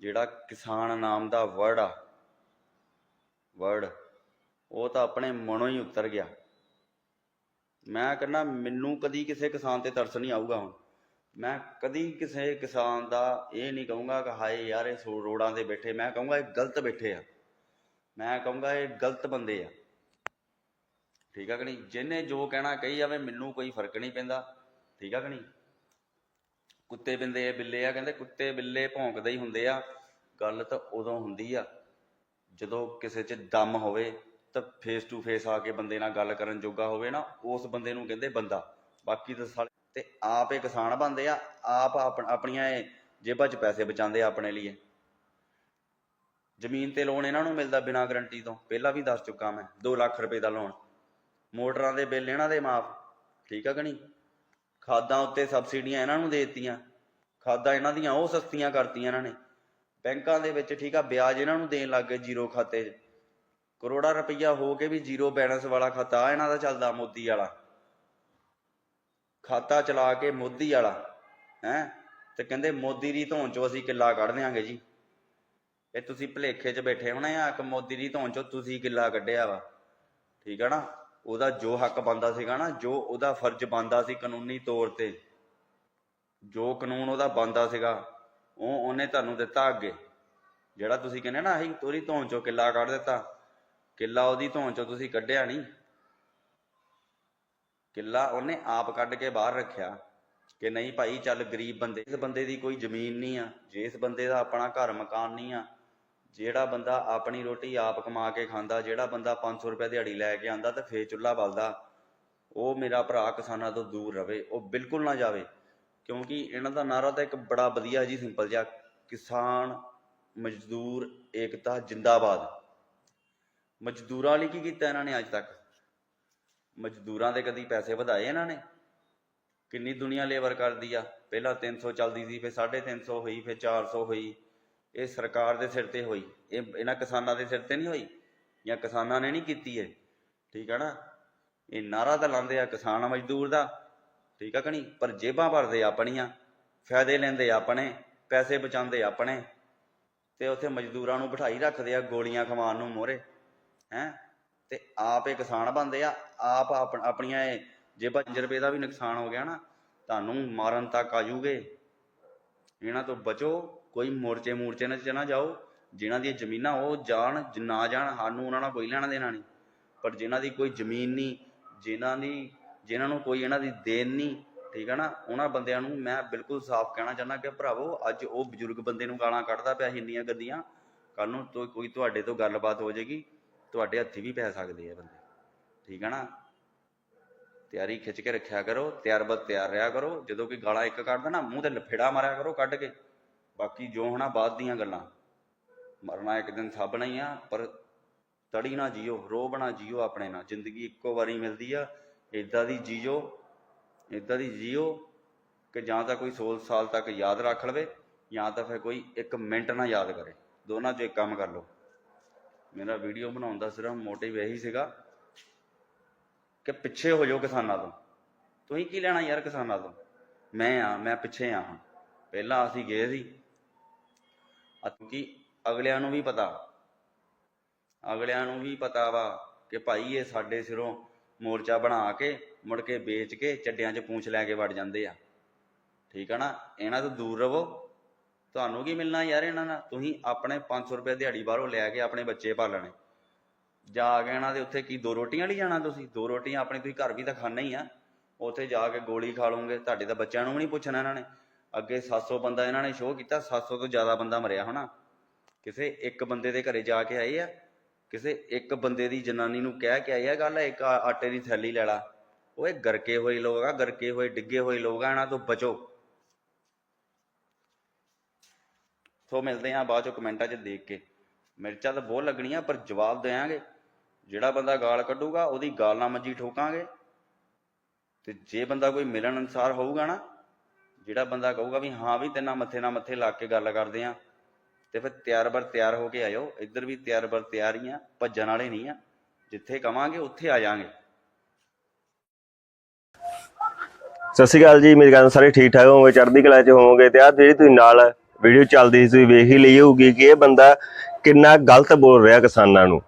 ਜਿਹੜਾ ਕਿਸਾਨ ਨਾਮ ਦਾ ਵਰਡ ਆ ਵਰਡ ਉਹ ਤਾਂ ਆਪਣੇ ਮਨੋਂ ਹੀ ਉਤਰ ਗਿਆ। ਮੈਂ ਕਹਿੰਦਾ, ਮੈਨੂੰ ਕਦੀ ਕਿਸੇ ਕਿਸਾਨ ਤੇ ਤਰਸ ਨਹੀਂ ਆਊਗਾ ਹੁਣ। ਮੈਂ ਕਦੀ ਕਿਸੇ ਕਿਸਾਨ ਦਾ ਇਹ ਨਹੀਂ ਕਹੂੰਗਾ ਕਿ ਹਾਏ ਯਾਰ, ਇਹ ਸੋ ਰੋਡਾਂ ਤੇ ਬੈਠੇ। ਮੈਂ ਕਹੂੰਗਾ, ਇਹ ਗਲਤ ਬੈਠੇ ਆ। ਮੈਂ ਕਹੂੰਗਾ, ਇਹ ਗਲਤ ਬੰਦੇ ਆ। ਠੀਕ ਆ ਕਿ ਨਹੀਂ? ਜਿਹਨੇ ਜੋ ਕਹਿਣਾ ਕਹੀ ਜਾਵੇ, ਮੈਨੂੰ ਕੋਈ ਫ਼ਰਕ ਨਹੀਂ ਪੈਂਦਾ। ਠੀਕ ਆ ਕਿ ਨਹੀਂ? ਕੁੱਤੇ ਬਿੰਦੇ ਬਿੱਲੇ ਆ, ਕਹਿੰਦੇ ਕੁੱਤੇ ਬਿੱਲੇ ਭੌਂਕਦੇ ਹੀ ਹੁੰਦੇ ਆ। ਗੱਲ ਤਾਂ ਉਦੋਂ ਹੁੰਦੀ ਆ, ਜਦੋਂ ਕਿਸੇ 'ਚ ਦਮ ਹੋਵੇ ਤਾਂ ਫੇਸ ਟੂ ਫੇਸ ਆ ਕੇ ਬੰਦੇ ਨਾਲ ਗੱਲ ਕਰਨ ਜੋਗਾ ਹੋਵੇ ਨਾ, ਉਸ ਬੰਦੇ ਨੂੰ ਕਹਿੰਦੇ ਬੰਦਾ। ਬਾਕੀ ਤਾਂ ਸਾਲੇ ਤੇ ਆਪ ਇਹ ਕਿਸਾਨ ਬਣਦੇ ਆ, ਆਪ ਆਪਣੀਆਂ ਜੇਬਾਂ 'ਚ ਪੈਸੇ ਬਚਾਉਂਦੇ ਆ ਆਪਣੇ ਲਈ ਜ਼ਮੀਨ ਤੇ ਲੋਨ ਇਹਨਾਂ ਨੂੰ ਮਿਲਦਾ ਬਿਨਾਂ ਗਰੰਟੀ ਤੋਂ। ਪਹਿਲਾਂ ਵੀ ਦੱਸ ਚੁੱਕਾ ਮੈਂ 2 ਲੱਖ ਰੁਪਏ ਦਾ ਲੋਨ ਮੋਟਰਾਂ ਦੇ ਬਿੱਲ ਇਹਨਾਂ ਦੇ ਮਾਫ, ਠੀਕ ਆ ਕਿ ਨਹੀਂ? ਖਾਦਾਂ ਉੱਤੇ ਸਬਸਿਡੀਆਂ ਇਹਨਾਂ ਨੂੰ ਦੇ ਦਿੱਤੀਆਂ। ਖਾਦਾਂ ਇਹਨਾਂ ਦੀਆਂ ਉਹ ਸਸਤੀਆਂ ਕਰਤੀਆਂ ਇਹਨਾਂ ਨੇ। ਬੈਂਕਾਂ ਦੇ ਵਿੱਚ ਠੀਕ ਆ, ਵਿਆਜ ਇਹਨਾਂ ਨੂੰ ਦੇਣ ਲੱਗ ਗਏ ਜ਼ੀਰੋ ਖਾਤੇ 'ਚ। ਕਰੋੜਾ ਰੁਪਈਆ ਹੋ ਕੇ ਵੀ ਜ਼ੀਰੋ ਬੈਲੈਂਸ ਵਾਲਾ ਖਾਤਾ ਇਹਨਾਂ ਦਾ ਚੱਲਦਾ ਮੋਦੀ ਵਾਲਾ। ਖਾਤਾ ਚਲਾ ਕੇ ਮੋਦੀ ਵਾਲਾ, ਹੈ? ਤੇ ਕਹਿੰਦੇ ਮੋਦੀ ਦੀ ਧੌਣ ਚੋਂ ਅਸੀਂ ਕਿੱਲਾ ਕੱਢ ਦਿਆਂਗੇ ਜੀ। ਇਹ ਤੁਸੀਂ ਭਲੇਖੇ 'ਚ ਬੈਠੇ ਹੋਣੇ ਆ ਕਿ ਮੋਦੀ ਦੀ ਧੌਣ ਚੋਂ ਤੁਸੀਂ ਕਿੱਲਾ ਕੱਢਿਆ ਵਾ। ਠੀਕ ਆ ਨਾ? ਉਹਦਾ ਜੋ ਹੱਕ ਬੰਦਾ ਸੀਗਾ ਨਾ, ਜੋ ਉਹਦਾ ਫਰਜ਼ ਬੰਦਾ ਸੀ ਕਾਨੂੰਨੀ ਤੌਰ ਤੇ, ਜੋ ਕਾਨੂੰਨ ਉਹਦਾ ਬੰਦਾ ਸੀਗਾ, ਉਹ ਉਹਨੇ ਤੁਹਾਨੂੰ ਦਿੱਤਾ ਅੱਗੇ। ਜਿਹੜਾ ਤੁਸੀਂ ਕਹਿੰਦੇ ਨਾ, ਅਸੀਂ ਤੋਰੀ ਧੌਣ ਚੋਂ ਕਿੱਲਾ ਕੱਢ ਦਿੱਤਾ, ਕਿੱਲਾ ਉਹਦੀ ਧੌਣ ਚੋਂ ਤੁਸੀਂ ਕੱਢਿਆ ਨਹੀਂ। ਕਿੱਲਾ ਉਹਨੇ ਆਪ ਕੱਢ ਕੇ ਬਾਹਰ ਰੱਖਿਆ ਕਿ ਨਹੀਂ ਭਾਈ, ਚੱਲ ਗਰੀਬ ਬੰਦੇ, ਇਸ ਬੰਦੇ ਦੀ ਕੋਈ ਜ਼ਮੀਨ ਨਹੀਂ ਆ, ਜੇ ਇਸ ਬੰਦੇ ਦਾ ਆਪਣਾ ਘਰ ਮਕਾਨ ਨਹੀਂ ਆ ਜਿਹੜਾ ਬੰਦਾ ਆਪਣੀ ਰੋਟੀ ਆਪ ਕਮਾ ਕੇ ਖਾਂਦਾ, ਜਿਹੜਾ ਬੰਦਾ 500 ਰੁਪਏ ਦਿਹਾੜੀ ਲੈ ਕੇ ਆਂਦਾ ਤੇ ਫੇਰ ਚੁੱਲ੍ਹਾ ਬਲਦਾ, ਉਹ ਮੇਰਾ ਭਰਾ ਕਿਸਾਨਾਂ ਤੋਂ ਦੂਰ ਰਵੇ, ਉਹ ਬਿਲਕੁਲ ਨਾ ਜਾਵੇ। ਕਿਉਂਕਿ ਇਹਨਾਂ ਦਾ ਨਾਰਾ ਤਾਂ ਇੱਕ ਬੜਾ ਵਧੀਆ ਜੀ ਸਿੰਪਲ ਜਿਹਾ, ਕਿਸਾਨ, ਮਜ਼ਦੂਰ, ਏਕਤਾ, ਜਿੰਦਾਬਾਦ। ਮਜ਼ਦੂਰਾਂ ਲਈ ਕੀ ਕੀਤਾ ਇਹਨਾਂ ਨੇ ਅੱਜ ਤੱਕ? ਮਜ਼ਦੂਰਾਂ ਦੇ ਕਦੀ ਪੈਸੇ ਵਧਾਏ ਇਹਨਾਂ ਨੇ? ਕਿੰਨੀ ਦੁਨੀਆ ਲੇਬਰ ਕਰਦੀ ਆ? ਪਹਿਲਾਂ 300 ਚੱਲਦੀ ਸੀ, ਫਿਰ 350 ਹੋਈ, ਫਿਰ 400 ਹੋਈ। ਇਹ ਸਰਕਾਰ ਦੇ ਸਿਰ ਤੇ ਹੋਈ। ਇਹ ਇਹਨਾਂ ਕਿਸਾਨਾਂ ਦੇ ਸਿਰ ਤੇ ਨਹੀਂ ਹੋਈ ਜਾਂ ਕਿਸਾਨਾਂ ਨੇ ਨਹੀਂ ਕੀਤੀ ਇਹ। ਠੀਕ ਹੈ ਨਾ? ਇਹ ਨਾਰਾ ਤਾਂ ਲਾਉਂਦੇ ਆ ਕਿਸਾਨ ਮਜ਼ਦੂਰ ਦਾ। ਠੀਕ ਆ ਕਿ ਨਹੀਂ? ਪਰ ਜੇਬਾਂ ਭਰਦੇ ਆਪਣੀਆਂ, ਫਾਇਦੇ ਲੈਂਦੇ ਆਪਣੇ, ਪੈਸੇ ਬਚਾਉਂਦੇ ਆਪਣੇ। ਤੇ ਉੱਥੇ ਮਜ਼ਦੂਰਾਂ ਨੂੰ ਬਿਠਾਈ ਰੱਖਦੇ ਆ ਗੋਲੀਆਂ ਖਵਾਉਣ ਨੂੰ ਮੋਹਰੇ। ਹੈਂ? ਤੇ ਆਪ ਇਹ ਕਿਸਾਨ ਬਣਦੇ ਆ। ਆਪ ਆਪਣੀਆਂ ਇਹ ਜੇਬਾਂ 'ਚ ਰੁਪਏ ਦਾ ਵੀ ਨੁਕਸਾਨ ਹੋ ਗਿਆ ਨਾ। ਤੁਹਾਨੂੰ ਮਾਰਨ ਤੱਕ ਆਜੂਗੇ ਇਹਨਾਂ ਤੋਂ ਬਚੋ। ਕੋਈ ਮੋਰਚੇ ਮੂਰਚੇ ਨਾਲ ਚ ਨਾ ਜਾਓ, ਜਿਨ੍ਹਾਂ ਦੀਆਂ ਜ਼ਮੀਨਾਂ ਉਹ ਜਾਣ ਨਾ ਜਾਣ, ਸਾਨੂੰ ਉਹਨਾਂ ਨਾਲ ਕੋਈ ਲੈਣਾ ਦੇਣਾ ਨਹੀਂ। ਪਰ ਜਿਨ੍ਹਾਂ ਦੀ ਕੋਈ ਜ਼ਮੀਨ ਨਹੀਂ, ਜਿਨ੍ਹਾਂ ਦੀ, ਜਿਨ੍ਹਾਂ ਨੂੰ ਕੋਈ ਇਹਨਾਂ ਦੀ ਦੇਣ ਨਹੀਂ, ਠੀਕ ਹੈ ਨਾ, ਉਹਨਾਂ ਬੰਦਿਆਂ ਨੂੰ ਮੈਂ ਬਿਲਕੁਲ ਸਾਫ਼ ਕਹਿਣਾ ਚਾਹੁੰਦਾ ਕਿ ਭਰਾਵੋ, ਅੱਜ ਉਹ ਬਜ਼ੁਰਗ ਬੰਦੇ ਨੂੰ ਗਾਲਾਂ ਕੱਢਦਾ ਪਿਆ ਸੀ ਇੰਨੀਆਂ ਗੰਦੀਆਂ ਕੱਲ ਨੂੰ ਤੋ, ਕੋਈ ਤੁਹਾਡੇ ਤੋਂ ਗੱਲਬਾਤ ਹੋ ਜਾਏਗੀ, ਤੁਹਾਡੇ ਹੱਥੀ ਵੀ ਪੈ ਸਕਦੇ ਆ ਬੰਦੇ, ਠੀਕ ਹੈ ਨਾ? ਤਿਆਰੀ ਖਿੱਚ ਕੇ ਰੱਖਿਆ ਕਰੋ, ਤਿਆਰ ਬਦ ਤਿਆਰ ਰਿਹਾ ਕਰੋ, ਜਦੋਂ ਕੋਈ ਗਾਲਾਂ ਇੱਕ ਕੱਢਦਾ ਨਾ, ਮੂੰਹ ਤੇ ਲਫੇੜਾ ਮਾਰਿਆ ਕਰੋ ਕੱਢ ਕੇ। ਬਾਕੀ ਜੋ ਹੋਣਾ ਬਾਅਦ ਦੀਆਂ ਗੱਲਾਂ। ਮਰਨਾ ਇੱਕ ਦਿਨ ਸਭ ਨੇ ਹੀ ਆ, ਪਰ ਤੜੀ ਨਾ ਜੀਓ ਰੋਬ ਨਾ ਜੀਓ ਆਪਣੇ ਨਾਲ। ਜ਼ਿੰਦਗੀ ਇੱਕੋ ਵਾਰੀ ਮਿਲਦੀ ਆ ਇਦਾਂ ਦੀ ਜੀਓ ਇਦਾਂ ਦੀ ਜੀਓ ਕਿ ਜਾਂ ਤਾਂ ਕੋਈ 100 ਸਾਲ ਤੱਕ ਯਾਦ ਰੱਖ ਲਵੇ, ਜਾਂ ਤਾਂ ਫਿਰ ਕੋਈ ਇੱਕ ਮਿੰਟ ਨਾ ਯਾਦ ਕਰੇ। ਦੋਨਾਂ ਚੋਂ ਇੱਕ ਕੰਮ ਕਰ ਲਓ। ਮੇਰਾ ਵੀਡੀਓ ਬਣਾਉਣ ਦਾ ਸਿਰਫ ਮੋਟਿਵ ਇਹੀ ਸੀਗਾ ਕਿ ਪਿੱਛੇ ਹੋ ਜਾਓ ਕਿਸਾਨਾਂ ਤੋਂ। ਤੁਸੀਂ ਕੀ ਲੈਣਾ ਯਾਰ ਕਿਸਾਨਾਂ ਤੋਂ? ਮੈਂ ਆ, ਮੈਂ ਪਿੱਛੇ ਆ ਹਾਂ। ਪਹਿਲਾਂ ਅਸੀਂ ਗਏ ਸੀ ਕਿ ਅਗਲਿਆਂ ਨੂੰ ਵੀ ਪਤਾ। ਅਗਲਿਆਂ ਨੂੰ ਵੀ ਪਤਾ ਵਾ ਕਿ ਭਾਈ ਇਹ ਸਾਡੇ ਸਿਰੋਂ ਮੋਰਚਾ ਬਣਾ ਕੇ, ਮੁੜ ਕੇ ਵੇਚ ਕੇ ਚੱਡਿਆਂ 'ਚ ਪੂੰਛ ਲੈ ਕੇ ਵੜ ਜਾਂਦੇ ਆ। ਠੀਕ ਆ ਨਾ? ਇਹਨਾਂ ਤੋਂ ਦੂਰ ਰਵੋ ਤੁਹਾਨੂੰ ਕੀ ਮਿਲਣਾ ਯਾਰ ਇਹਨਾਂ ਨਾਲ? ਤੁਸੀਂ ਆਪਣੇ 500 ਰੁਪਏ ਦਿਹਾੜੀ ਬਾਹਰੋਂ ਲੈ ਕੇ ਆਪਣੇ ਬੱਚੇ ਪਾਲਣੇ। ਜਾ ਕੇ ਇਹਨਾਂ ਦੇ ਉੱਥੇ ਕੀ ਦੋ ਰੋਟੀਆਂ ਲਈ ਜਾਣਾ ਤੁਸੀਂ? ਦੋ ਰੋਟੀਆਂ ਆਪਣੇ ਤੁਸੀਂ ਘਰ ਵੀ ਤਾਂ ਖਾਣਾ ਹੀ ਆ। ਉੱਥੇ ਜਾ ਕੇ ਗੋਲੀ ਖਾ ਲਓਗੇ। ਤੁਹਾਡੇ ਤਾਂ ਬੱਚਿਆਂ ਨੂੰ ਵੀ ਨਹੀਂ ਪੁੱਛਣਾ ਇਹਨਾਂ ਨੇ। ਅੱਗੇ 700 ਬੰਦਾ ਇਹਨਾਂ ਨੇ ਸ਼ੋਅ ਕੀਤਾ 700 ਤੋਂ ਜ਼ਿਆਦਾ ਬੰਦਾ ਮਰਿਆ ਹੋਣਾ ਕਿਸੇ ਇੱਕ ਬੰਦੇ ਦੇ ਘਰੇ ਜਾ ਕੇ ਆਏ ਆ, ਕਿਸੇ ਇੱਕ ਬੰਦੇ ਦੀ ਜਨਾਨੀ ਨੂੰ ਕਹਿ ਕੇ ਆਏ ਆ, ਗੱਲ ਇੱਕ ਆਟੇ ਦੀ ਥੈਲੀ ਲੈ ਲਾ। ਓਏ ਗਰਕੇ ਹੋਏ ਲੋਕ ਆ, ਗਰਕੇ ਹੋਏ, ਡਿੱਗੇ ਹੋਏ ਲੋਕ ਆ, ਇਹਨਾਂ ਤੋਂ ਬਚੋ। ਸੋ ਮਿਲਦੇ ਆ ਬਾਅਦ ਚੋਂ ਕਮੈਂਟਾਂ 'ਚ ਦੇਖ ਕੇ। ਮਿਰਚਾਂ ਤਾਂ ਬਹੁਤ ਲੱਗਣੀਆਂ, ਪਰ ਜਵਾਬ ਦੇਵਾਂਗੇ ਜਿਹੜਾ ਬੰਦਾ ਗਾਲ ਕੱਢੂਗਾ, ਉਹਦੀ ਗਾਲ ਨਾਲ ਮੰਜੀ ਠੋਕਾਂਗੇ। ਤੇ ਜੇ ਬੰਦਾ ਕੋਈ ਮਿਲਣ ਅਨਸਾਰ ਹੋਊਗਾ ਨਾ ਜਿਹੜਾ ਬੰਦਾ ਕਹੂਗਾ ਵੀ ਹਾਂ ਵੀ ਤੇਨਾਂ ਮੱਥੇ ਨਾਲ ਮੱਥੇ ਲਾ ਕੇ ਗੱਲ ਕਰਦੇ ਆ, ਤੇ ਫਿਰ ਤਿਆਰ ਬਰ ਤਿਆਰ ਹੋ ਕੇ ਆਇਓ। ਇੱਧਰ ਵੀ ਤਿਆਰ ਬਰ ਤਿਆਰ ਹੀ ਆ, ਭੱਜਣ ਵਾਲੇ ਨਹੀਂ ਆ। ਜਿੱਥੇ ਕਵਾਂਗੇ, ਉੱਥੇ ਆ ਜਾਾਂਗੇ। ਸਤਿ ਸ਼੍ਰੀ ਅਕਾਲ ਜੀ, ਮੇਰੇ ਗੱਲ ਸਾਰੇ ਠੀਕ ਠਾਕ ਹੋਵੋਗੇ, ਚੜ੍ਹਦੀ ਕਲਾ 'ਚ ਹੋਵੋਗੇ, ਤੇ ਆਹ ਜਿਹੜੀ ਤੁਸੀਂ ਨਾਲ ਵੀਡੀਓ ਚੱਲਦੀ ਸੀ, ਤੁਸੀਂ ਵੇਖ ਹੀ ਲਈ ਹੋਊਗੀ ਕਿ ਇਹ ਬੰਦਾ ਕਿੰਨਾ ਗਲਤ ਬੋਲ ਰਿਹਾ ਕਿਸਾਨਾਂ ਨੂੰ।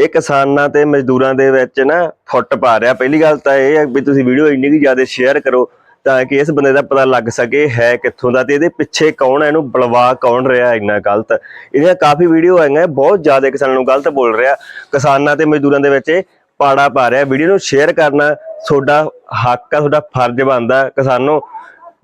ਇਹ ਕਿਸਾਨਾਂ ਤੇ ਮਜ਼ਦੂਰਾਂ ਦੇ ਵਿੱਚ ਨਾ ਫੁੱਟ ਪਾ ਰਿਹਾ। ਪਹਿਲੀ ਗੱਲ ਤਾਂ ਇਹ ਹੈ ਵੀ ਤੁਸੀਂ ਵੀਡੀਓ ਇੰਨੀ ਕਿ ਜ਼ਿਆਦਾ ਸ਼ੇਅਰ ਕਰੋ ਤਾਂ ਕਿ ਇਸ ਬੰਦੇ ਦਾ ਪਤਾ ਲੱਗ ਸਕੇ ਹੈ ਕਿੱਥੋਂ ਦਾ ਤੇ ਇਹਦੇ ਪਿੱਛੇ ਕੌਣ ਹੈ, ਇਹਨੂੰ ਬਲਵਾ ਕੌਣ ਰਿਹਾ ਇੰਨਾ ਗਲਤ। ਇਹਦੀਆਂ ਕਾਫੀ ਵੀਡੀਓ ਆਈਆਂ ਬਹੁਤ ਜ਼ਿਆਦਾ ਕਿਸਾਨਾਂ ਨੂੰ ਗਲਤ ਬੋਲ ਰਿਹਾ। ਕਿਸਾਨਾਂ ਤੇ ਮਜ਼ਦੂਰਾਂ ਦੇ ਵਿੱਚ ਪਾੜਾ ਪਾ ਰਿਹਾ। ਵੀਡੀਓ ਨੂੰ ਸ਼ੇਅਰ ਕਰਨਾ ਤੁਹਾਡਾ ਹੱਕ ਆ, ਤੁਹਾਡਾ ਫਰਜ਼ ਬਣਦਾ। ਕਿਸਾਨੋ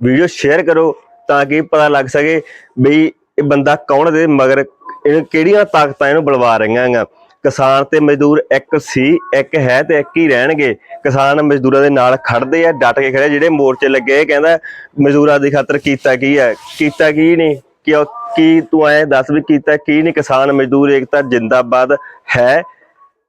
ਵੀਡੀਓ ਸ਼ੇਅਰ ਕਰੋ ਤਾਂ ਕਿ ਪਤਾ ਲੱਗ ਸਕੇ ਵੀ ਇਹ ਬੰਦਾ ਕੌਣ ਦੇ ਮਗਰ ਇਹ ਕਿਹੜੀਆਂ ਤਾਕਤਾਂ ਇਹਨੂੰ ਬਲਵਾ ਰਹੀਆਂ ਹੈਗੀਆਂ। ਕਿਸਾਨ ਤੇ ਮਜ਼ਦੂਰ ਇੱਕ ਸੀ, ਇੱਕ ਹੈ ਤੇ ਇੱਕ ਹੀ ਰਹਿਣਗੇ। ਕਿਸਾਨ ਮਜ਼ਦੂਰਾਂ ਦੇ ਨਾਲ ਖੜਦੇ ਆ, ਡਟ ਕੇ ਖੜੇ ਜਿਹੜੇ ਮੋਰਚੇ ਲੱਗੇ ਕਹਿੰਦਾ ਮਜ਼ਦੂਰਾਂ ਦੀ ਖਾਤਰ ਕੀਤਾ ਕੀ ਹੈ ਕੀਤਾ ਕੀ ਨਹੀਂ? ਕਿ ਕੀ ਤੂੰ ਐ ਦੱਸ ਵੀ ਕੀਤਾ ਕੀ ਨਹੀਂ? ਕਿਸਾਨ ਮਜ਼ਦੂਰ ਏਕਤਾ ਜਿੰਦਾਬਾਦ ਹੈ,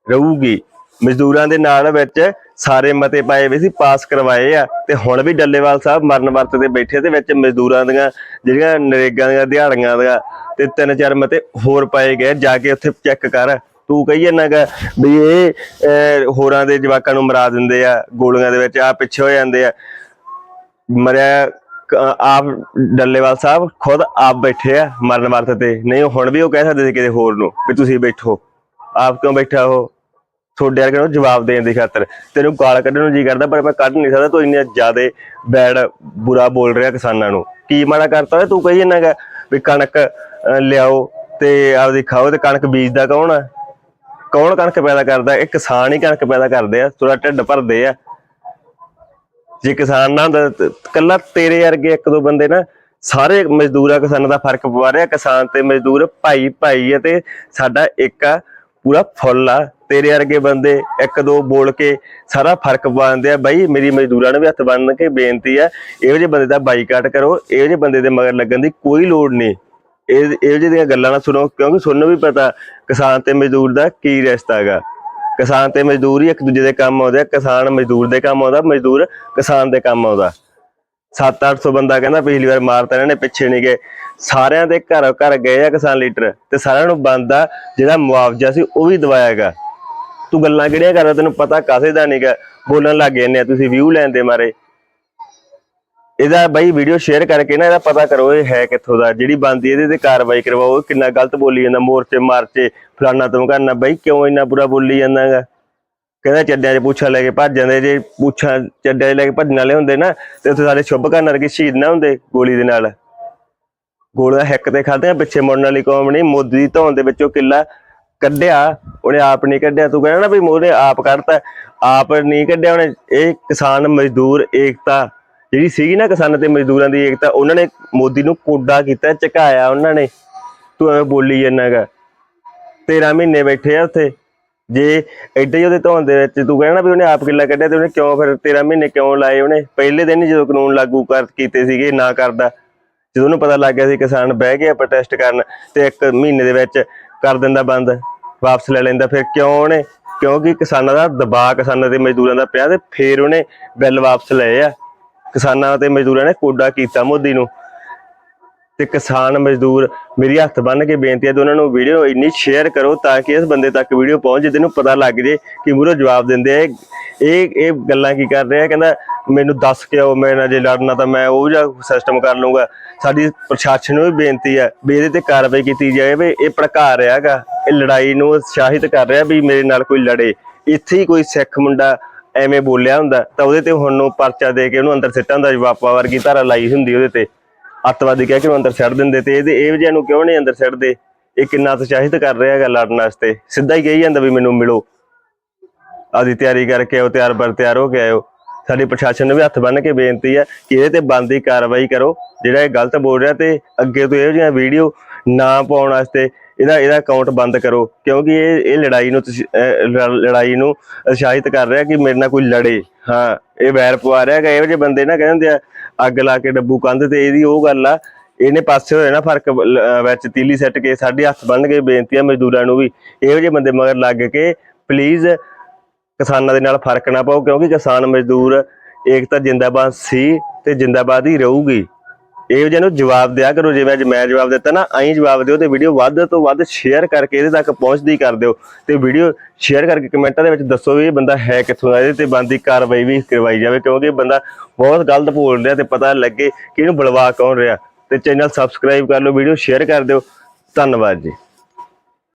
ਰਹੂਗੀ। ਮਜ਼ਦੂਰਾਂ ਦੇ ਨਾਲ ਵਿੱਚ ਸਾਰੇ ਮਤੇ ਪਾਏ ਵੀ ਸੀ, ਪਾਸ ਕਰਵਾਏ ਆ, ਤੇ ਹੁਣ ਵੀ ਡੱਲੇਵਾਲ ਸਾਹਿਬ ਮਰਨ ਵਰਤ ਤੇ ਬੈਠੇ ਤੇ ਵਿੱਚ ਮਜ਼ਦੂਰਾਂ ਦੀਆਂ ਜਿਹੜੀਆਂ ਨਰੇਗਾ ਦੀਆਂ ਦਿਹਾੜੀਆਂ ਦਾ ਤੇ ਤਿੰਨ ਚਾਰ ਮਤੇ ਹੋਰ ਪਾਏ ਗਏ ਜਾ ਕੇ ਉੱਥੇ ਚੈੱਕ ਕਰ। ਤੂੰ ਕਹੀ ਜਾਂਦਾ ਗਾ ਵੀ ਇਹ ਹੋਰਾਂ ਦੇ ਜਵਾਕਾਂ ਨੂੰ ਮਰਾ ਦਿੰਦੇ ਆ, ਗੋਲੀਆਂ ਦੇ ਵਿੱਚ ਆ ਪਿੱਛੇ ਹੋ ਜਾਂਦੇ ਆ। ਮਰਿਆ ਆਪ ਡੱਲੇਵਾਲ ਸਾਹਿਬ ਖੁਦ ਆਪ ਬੈਠੇ ਆ ਮਰਨ ਵਰਤ ਤੇ। ਨਹੀਂ, ਹੁਣ ਵੀ ਉਹ ਕਹਿ ਸਕਦੇ ਸੀ ਕਿਸੇ ਹੋਰ ਨੂੰ ਵੀ ਤੁਸੀਂ ਬੈਠੋ। ਆਪ ਕਿਉਂ ਬੈਠਾ ਹੋ ਤੁਹਾਡੇ ਵਰਗੇ ਨੂੰ ਜਵਾਬ ਦੇਣ ਦੀ ਖਾਤਰ। ਤੈਨੂੰ ਗਾਲ ਕੱਢਣ ਨੂੰ ਜੀ ਕਰਦਾ, ਪਰ ਮੈਂ ਕੱਢ ਨਹੀਂ ਸਕਦਾ, ਤੂੰ ਇੰਨੇ ਜ਼ਿਆਦਾ ਬੈਡ, ਬੁਰਾ ਬੋਲ ਰਿਹਾ ਕਿਸਾਨਾਂ ਨੂੰ। ਕੀ ਮਾੜਾ ਕਰਤਾ ਤੂੰ ਕਹੀ ਜਾਂਦਾਗਾ ਵੀ ਕਣਕ ਲਿਆਓ ਤੇ ਆਪਦੀ ਖਾਓ ਤੇ ਕਣਕ ਬੀਜਦਾ ਕੌਣ ਆ? ਕੌਣ ਕਣਕ ਪੈਦਾ ਕਰਦਾ? ਇਹ ਕਿਸਾਨ ਹੀ ਕਣਕ ਪੈਦਾ ਕਰਦੇ ਆ ਥੋੜਾ ਢਿੱਡ ਭਰਦੇ ਆ। ਜੇ ਕਿਸਾਨ ਨਾ ਹੁੰਦਾ ਕੱਲਾ ਤੇਰੇ ਵਰਗੇ ਇੱਕ ਦੋ ਬੰਦੇ ਨਾ, ਸਾਰੇ ਮਜ਼ਦੂਰਾਂ ਕਿਸਾਨਾਂ ਦਾ ਫ਼ਰਕ ਪਵਾ ਰਿਹਾ ਕਿਸਾਨ ਤੇ ਮਜ਼ਦੂਰ ਭਾਈ ਭਾਈ ਆ ਤੇ ਸਾਡਾ ਇੱਕ ਆ, ਪੂਰਾ ਫੁੱਲ ਆ। ਤੇਰੇ ਵਰਗੇ ਬੰਦੇ ਇੱਕ ਦੋ ਬੋਲ ਕੇ ਸਾਰਾ ਫ਼ਰਕ ਪਾਉਂਦੇ ਆ। ਬਾਈ ਮੇਰੀ ਮਜ਼ਦੂਰਾਂ ਨੂੰ ਵੀ ਹੱਥ ਬੰਨ ਕੇ ਬੇਨਤੀ ਆ, ਇਹੋ ਜਿਹੇ ਬੰਦੇ ਦਾ ਬਾਈਕਾਟ ਕਰੋ। ਇਹੋ ਜਿਹੇ ਬੰਦੇ ਦੇ ਮਗਰ ਲੱਗਣ ਦੀ ਕੋਈ ਲੋੜ ਨਹੀਂ। ਇਹ ਇਹੋ ਜਿਹੀਆਂ ਗੱਲਾਂ ਨਾ ਸੁਣੋ, ਕਿਉਂਕਿ ਤੁਹਾਨੂੰ ਵੀ ਪਤਾ ਕਿਸਾਨ ਤੇ ਮਜ਼ਦੂਰ ਦਾ ਕੀ ਰਿਸ਼ਤਾ ਹੈਗਾ। ਕਿਸਾਨ ਤੇ ਮਜ਼ਦੂਰ ਹੀ ਇੱਕ ਦੂਜੇ ਦੇ ਕੰਮ ਆਉਂਦੇ ਆ, ਕਿਸਾਨ ਮਜ਼ਦੂਰ ਦੇ ਕੰਮ ਆਉਂਦਾ, ਮਜ਼ਦੂਰ ਕਿਸਾਨ ਦੇ ਕੰਮ ਆਉਂਦਾ। 7-800 ਬੰਦਾ ਕਹਿੰਦਾ ਪਿਛਲੀ ਵਾਰ ਮਾਰਤਾ ਇਹਨਾਂ ਨੇ, ਪਿੱਛੇ ਨਹੀਂ ਗਏ। ਸਾਰਿਆਂ ਦੇ ਘਰ ਘਰ ਗਏ ਆ ਕਿਸਾਨ ਲੀਡਰ ਤੇ ਸਾਰਿਆਂ ਨੂੰ ਬੰਦਾ ਜਿਹੜਾ ਮੁਆਵਜ਼ਾ ਸੀ ਉਹ ਵੀ ਦਵਾਇਆਗਾ ਤੂੰ ਗੱਲਾਂ ਕਿਹੜੀਆਂ ਕਰਦਾ? ਤੈਨੂੰ ਪਤਾ ਕਾਸੇ ਦਾ ਨਹੀਂਗਾ ਬੋਲਣ ਲੱਗ ਜਾਂਦੇ ਆ ਤੁਸੀਂ ਵਿਊ ਲੈਣ ਦੇ ਮਾਰੇ। ਇਹਦਾ ਬਾਈ ਵੀਡੀਓ ਸ਼ੇਅਰ ਕਰਕੇ ਨਾ ਇਹਦਾ ਪਤਾ ਕਰੋ ਇਹ ਹੈ ਕਿੱਥੋਂ ਦਾ, ਜਿਹੜੀ ਬੰਦੀ ਇਹਦੇ ਤੇ ਕਾਰਵਾਈ ਕਰਵਾਓ ਕਿੰਨਾ ਗਲਤ ਬੋਲੀ ਜਾਂਦਾ, ਮੋਰਚੇ ਮਾਰਚੇ, ਫਲਾਨਾ ਤੁਮ ਬਾਈ ਕਿਉਂ ਇੰਨਾ ਬੁਰਾ ਬੋਲੀ ਜਾਂਦਾਗਾ? ਕਹਿੰਦਾ ਚੱਡਿਆਂ 'ਚ ਪੁੱਛਾਂ ਲੈ ਕੇ ਭੱਜ ਜਾਂਦੇ, ਜੇ ਪੁੱਛਾਂ ਚੱਡਿਆਂ 'ਚ ਲੈ ਕੇ ਭੱਜਣ ਵਾਲੇ ਹੁੰਦੇ ਨਾ, ਤੇ ਉੱਥੇ ਸਾਡੇ ਸ਼ੁਭ ਕਰਨ ਵਰਗੇ ਸ਼ਹੀਦ ਨਾ ਹੁੰਦੇ ਗੋਲੀ ਦੇ ਨਾਲ। ਗੋਲੀਆਂ ਹਿੱਕ ਤੇ ਖਾਦੇ ਪਿੱਛੇ ਮੁੜਨ ਵਾਲੀ ਕੌਮ ਨਹੀਂ, ਮੋਦੀ ਦੀ ਧੌਣ ਦੇ ਵਿੱਚੋਂ ਕਿੱਲਾ ਕੱਢਿਆ, ਉਹਨੇ ਆਪ ਨਹੀਂ ਕੱਢਿਆ, ਤੂੰ ਕਹਿੰਦਾ ਨਾ ਵੀ ਮੋਦੀ ਆਪ ਕੱਢਤਾ, ਆਪ ਨਹੀਂ ਕੱਢਿਆ ਉਹਨੇ, ਇਹ ਕਿਸਾਨ, ਮਜ਼ਦੂਰ, ਏਕਤਾ ਜਿਹੜੀ ਸੀਗੀ ਨਾ ਕਿਸਾਨਾਂ ਤੇ ਮਜ਼ਦੂਰਾਂ ਦੀ ਏਕਤਾ, ਉਹਨਾਂ ਨੇ ਮੋਦੀ ਨੂੰ ਕੋਡਾ ਕੀਤਾ, ਝਕਾਇਆ ਉਹਨਾਂ ਨੇ। ਤੂੰ ਐਵੇਂ ਬੋਲੀ ਜਾਂਦਾਗਾ 13 ਮਹੀਨੇ ਬੈਠੇ ਆ ਉੱਥੇ। ਜੇ ਐਡੇ ਹੀ ਉਹਦੇ ਧੌਣ ਦੇ ਵਿੱਚ ਤੂੰ ਕਹਿਣਾ ਵੀ ਉਹਨੇ ਆਪ ਕਿੱਲਾ ਕੱਢਿਆ ਤੇ ਉਹਨੇ ਕਿਉਂ ਫਿਰ 13 ਮਹੀਨੇ ਕਿਉਂ ਲਾਏ ਉਹਨੇ? ਪਹਿਲੇ ਦਿਨ ਹੀ ਜਦੋਂ ਕਾਨੂੰਨ ਲਾਗੂ ਕਰ ਕੀਤੇ ਸੀਗੇ, ਨਾ ਕਰਦਾ। ਜਦੋਂ ਉਹਨੂੰ ਪਤਾ ਲੱਗ ਗਿਆ ਸੀ ਕਿਸਾਨ ਬਹਿ ਗਿਆ ਪ੍ਰੋਟੈਸਟ ਕਰਨ ਤੇ ਇੱਕ ਮਹੀਨੇ ਦੇ ਵਿੱਚ ਕਰ ਦਿੰਦਾ ਬੰਦ, ਵਾਪਸ ਲੈ ਲੈਂਦਾ, ਫਿਰ ਕਿਉਂ ਉਹਨੇ? ਕਿਉਂਕਿ ਕਿਸਾਨਾਂ ਦਾ ਦਬਾਅ ਕਿਸਾਨਾਂ ਤੇ ਮਜ਼ਦੂਰਾਂ ਦਾ ਪਿਆ ਤੇ ਫਿਰ ਉਹਨੇ ਬਿੱਲ ਵਾਪਸ ਲਏ ਆ। ਕਿਸਾਨਾਂ ਤੇ ਮਜ਼ਦੂਰਾਂ ਨੇ ਕੋਡਾ ਕੀਤਾ ਮੋਦੀ ਨੂੰ। ਤੇ ਕਿਸਾਨ ਮਜ਼ਦੂਰ ਮੇਰੀ ਹੱਥ ਬੰਨ ਕੇ ਬੇਨਤੀ ਹੈ ਤੇ ਉਹਨਾਂ ਨੂੰ ਵੀਡੀਓ ਇੰਨੀ ਸ਼ੇਅਰ ਕਰੋ ਤਾਂ ਕਿ ਇਸ ਬੰਦੇ ਤੱਕ ਵੀਡੀਓ ਪਹੁੰਚ ਜੇ ਤੈਨੂੰ ਪਤਾ ਲੱਗ ਜੇ ਕਿ ਮੂਹਰੋਂ ਜਵਾਬ ਦਿੰਦੇ ਆ। ਇਹ- ਇਹ ਗੱਲਾਂ ਕੀ ਕਰ ਰਿਹਾ ਕਹਿੰਦਾ, ਮੈਨੂੰ ਦੱਸ ਕੇ ਆਓ, ਮੈਂ ਨਾ ਜੇ ਲੜਨਾ ਤਾਂ ਮੈਂ ਉਹ ਜਿਹਾ ਸਿਸਟਮ ਕਰ ਲੂੰਗਾ ਸਾਡੀ ਪ੍ਰਸ਼ਾਸਨ ਨੂੰ ਵੀ ਬੇਨਤੀ ਹੈ ਵੀ ਇਹਦੇ ਤੇ ਕਾਰਵਾਈ ਕੀਤੀ ਜਾਏ ਵੀ ਇਹ ਭੜਕਾ ਰਿਹਾ ਹੈਗਾ। ਇਹ ਲੜਾਈ ਨੂੰ ਉਤਸ਼ਾਹਿਤ ਕਰ ਰਿਹਾ ਵੀ ਮੇਰੇ ਨਾਲ ਕੋਈ ਲੜੇ। ਇੱਥੇ ਹੀ ਕੋਈ ਸਿੱਖ ਮੁੰਡਾ ਐਵੇਂ ਬੋਲਿਆ ਹੁੰਦਾ ਤਾਂ ਉਹਦੇ ਤੇ ਹੁਣ ਨੂੰ ਪਰਚਾ ਦੇ ਕੇ ਉਹਨੂੰ ਅੰਦਰ ਸਿੱਟਾਂ ਦਾ ਜਵਾਬਾ ਵਰਗੀ ਧਾਰਾ ਲਾਈ ਹੁੰਦੀ ਉਹਦੇ ਤੇ। ਅੱਤਵਾਦੀ ਕਹਿ ਕੇ ਉਹਨੂੰ ਅੰਦਰ ਛੱਡ ਦਿੰਦੇ ਤੇ ਇਹਦੇ ਇਹ ਵਜ੍ਹਾ ਨੂੰ ਕਿਉਂ ਨਹੀਂ ਅੰਦਰ ਛੱਡਦੇ ਇਹ ਕਿੰਨਾ ਉਤਸ਼ਾਹਿਤ ਕਰ ਰਿਹਾ ਹੈਗਾ ਲੜਨ ਵਾਸਤੇ। ਸਿੱਧਾ ਹੀ ਕਹੀ ਜਾਂਦਾ ਵੀ ਮੈਨੂੰ ਮਿਲੋ। ਆਦੀ ਤਿਆਰੀ ਕਰਕੇ ਆਓ, ਤਿਆਰ ਬਰ ਤਿਆਰ ਹੋ ਕੇ ਆਇਓ। ਸਾਡੀ ਪ੍ਰਸ਼ਾਸਨ ਨੂੰ ਵੀ ਹੱਥ ਬੰਨ ਕੇ ਬੇਨਤੀ ਹੈ ਕਿ ਇਹਦੇ ਤੇ ਬੰਦੀ ਕਾਰਵਾਈ ਕਰੋ। ਜਿਹੜਾ ਇਹ ਗਲਤ ਬੋਲ ਰਿਹਾ ਤੇ ਅੱਗੇ ਤੋਂ ਇਹੋ ਜਿਹੀਆਂ ਵੀਡੀਓ ਨਾ ਪਾਉਣ ਵਾਸਤੇ ਇਹਦਾ ਇਹਦਾ ਅਕਾਊਂਟ ਬੰਦ ਕਰੋ, ਕਿਉਂਕਿ ਇਹ ਇਹ ਲੜਾਈ ਨੂੰ ਤੁਸੀਂ- ਲੜਾਈ ਨੂੰ ਉਤਸ਼ਾਹਿਤ ਕਰ ਰਿਹਾ ਕਿ ਮੇਰੇ ਨਾਲ ਕੋਈ ਲੜੇ। ਹਾਂ, ਇਹ ਵੈਰ ਪਵਾ ਰਿਹਾ ਹੈਗਾ, ਇਹੋ ਜਿਹੇ ਬੰਦੇ ਨਾ ਕਹਿੰਦੇ ਆ, ਅੱਗ ਲਾ ਕੇ ਡੱਬੂ ਕੰਧ ਤੇ ਇਹਦੀ ਉਹ ਗੱਲ ਆ, ਇਹਨੇ ਪਾਸੇ ਹੋਏ ਨਾ ਫ਼ਰਕ ਵਿੱਚ ਤੀਲੀ ਸੱਟ ਕੇ ਸਾਡੇ ਹੱਥ ਬੰਨ ਕੇ ਬੇਨਤੀ ਆ ਮਜ਼ਦੂਰਾਂ ਨੂੰ ਵੀ, ਇਹੋ ਜਿਹੇ ਬੰਦੇ ਮਗਰ ਲੱਗ ਕੇ ਪਲੀਜ਼ ਕਿਸਾਨਾਂ ਦੇ ਨਾਲ ਫ਼ਰਕ ਨਾ ਪਾਓ, ਕਿਉਂਕਿ ਕਿਸਾਨ ਮਜ਼ਦੂਰ ਏਕਤਾ ਜਿੰਦਾਬਾਦ ਸੀ ਤੇ ਜਿੰਦਾਬਾਦ ਹੀ ਰਹੂਗੀ। ਇਹੋ ਜਿਹੇ ਨੂੰ ਜਵਾਬ ਦਿਆ ਕਰੋ, ਜਿਵੇਂ ਅੱਜ ਮੈਂ ਜਵਾਬ ਦਿੱਤਾ ਨਾ ਐਂ ਜਵਾਬ ਦਿਓ ਤੇ ਵੀਡੀਓ ਵੱਧ ਤੋਂ ਵੱਧ ਸ਼ੇਅਰ ਕਰਕੇ ਇਹਦੇ ਤੱਕ ਪਹੁੰਚਦੀ ਕਰ ਦਿਓ। ਤੇ ਵੀਡੀਓ ਸ਼ੇਅਰ ਕਰਕੇ ਕਮੈਂਟਾਂ ਦੇ ਵਿੱਚ ਦੱਸੋ ਵੀ ਇਹ ਬੰਦਾ ਹੈ ਕਿੱਥੋਂ ਦਾ ਇਹਦੇ ਤੇ ਬੰਦੀ ਕਾਰਵਾਈ ਵੀ ਕਰਵਾਈ ਜਾਵੇ, ਕਿਉਂਕਿ ਬੰਦਾ ਬਹੁਤ ਗਲਤ ਬੋਲ ਰਿਹਾ ਤੇ ਪਤਾ ਲੱਗੇ ਕਿ ਇਹਨੂੰ ਬਲਵਾ ਕੌਣ ਰਿਹਾ। ਤੇ ਚੈਨਲ ਸਬਸਕ੍ਰਾਈਬ ਕਰ ਲਓ ਵੀਡੀਓ ਸ਼ੇਅਰ ਕਰ ਦਿਓ। ਧੰਨਵਾਦ ਜੀ।